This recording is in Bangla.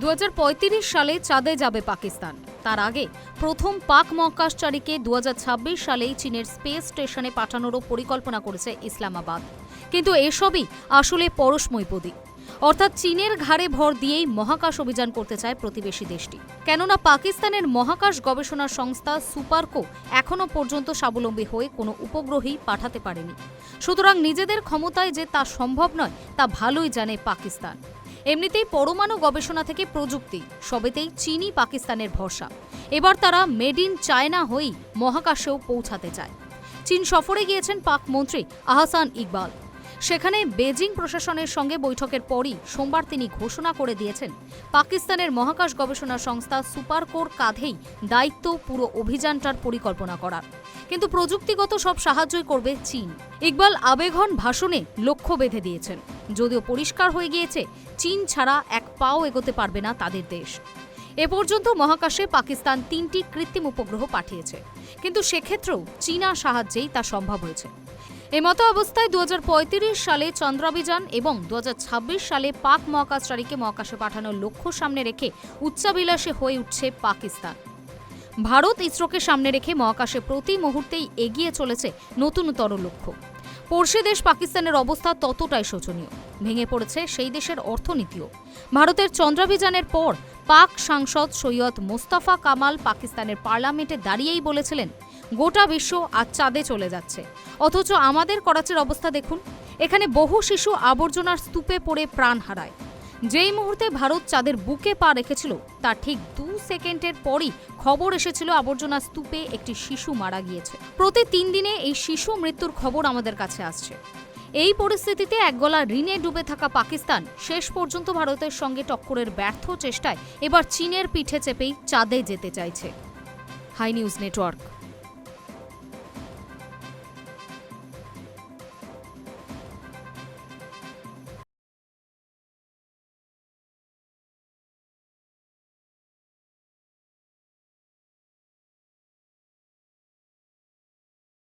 দু হাজার পঁয়ত্রিশ সালে চাঁদে যাবে পাকিস্তান। তার আগে প্রথম পাক মহাকাশচারীকে দু হাজার ছাব্বিশ সালেই চীনের স্পেস স্টেশনে পাঠানোরও পরিকল্পনা করেছে ইসলামাবাদ। কিন্তু এসবই আসলে পরশমৈপদী অর্থাৎ চীনের ঘাড়ে ভর দিয়েই মহাকাশ অভিযান করতে চায় প্রতিবেশী দেশটি। কেননা পাকিস্তানের মহাকাশ গবেষণা সংস্থা সুপারকো এখনও পর্যন্ত স্বাবলম্বী হয়ে কোনো উপগ্রহই পাঠাতে পারেনি। সুতরাং নিজেদের ক্ষমতায় যে তা সম্ভব নয়, তা ভালোই জানে পাকিস্তান। এমনিতেই পরমাণু গবেষণা থেকে প্রযুক্তি, সবেতেই চীনই পাকিস্তানের ভরসা। এবার তারা মেড ইন চায়না হয়েই মহাকাশেও পৌঁছাতে চায়। চীন সফরে গিয়েছেন পাক মন্ত্রী আহসান ইকবাল। সেখানে বেজিং প্রশাসনের সঙ্গে বৈঠকের পরই সোমবার তিনি ঘোষণা করে দিয়েছেন। পাকিস্তানের মহাকাশ গবেষণা সংস্থা সুপারকোর কাঁধেই দায়িত্ব পুরো অভিযানটার পরিকল্পনা করার। কিন্তু প্রযুক্তিগত সব সাহায্যই করবে চীন। ইকবাল আবেগন ভাষণে লক্ষ্য বেঁধে দিয়েছেন, যদিও পরিষ্কার হয়ে গিয়েছে, চীন ছাড়া এক পাও এগোতে পারবে না তাদের দেশ। এ পর্যন্ত মহাকাশে পাকিস্তান তিনটি কৃত্রিম উপগ্রহ পাঠিয়েছে, কিন্তু সেক্ষেত্রেও চীনা সাহায্যেই তা সম্ভব হয়েছে। এমতো অবস্থায় দু হাজার পঁয়ত্রিশ সালে চন্দ্রাভিযান এবং দু হাজার ছাব্বিশ সালে পাক মহাকাশচারীকে মহাকাশে পাঠানোর লক্ষ্য সামনে রেখে উচ্চাবিলাসে হয়ে উঠছে পাকিস্তান। ভারত ইসরোকে সামনে রেখে মহাকাশে প্রতি মুহূর্তেই এগিয়ে চলেছে নতুনতর লক্ষ্য। পড়শি দেশ পাকিস্তানের অবস্থা ততটাই শোচনীয়। ভেঙে পড়েছে সেই দেশের অর্থনীতিও। ভারতের চন্দ্রাভিযানের পর পাক সাংসদ সৈয়দ মোস্তাফা কামাল পাকিস্তানের পার্লামেন্টে দাঁড়িয়েই বলেছিলেন গোটা বিশ্ব আজ চাঁদে চলে যাচ্ছে। অথচ আমাদের করাচির অবস্থা দেখুন, এখানে বহু শিশু আবর্জনার স্তূপে পড়ে প্রাণ হারায়। যেই মুহূর্তে ভারত চাঁদের বুকে পা রেখেছিল তার ঠিক দু সেকেন্ডের পরই খবর এসেছিল আবর্জনা স্তূপে একটি শিশু মারা গিয়েছে। প্রতি তিন দিনে এই শিশু মৃত্যুর খবর আমাদের কাছে আসছে। এই পরিস্থিতিতে একগলা ঋণে ডুবে থাকা পাকিস্তান শেষ পর্যন্ত ভারতের সঙ্গে টক্করের ব্যর্থ চেষ্টায় এবার চীনের পিঠে চেপেই চাঁদে যেতে চাইছে। High news network.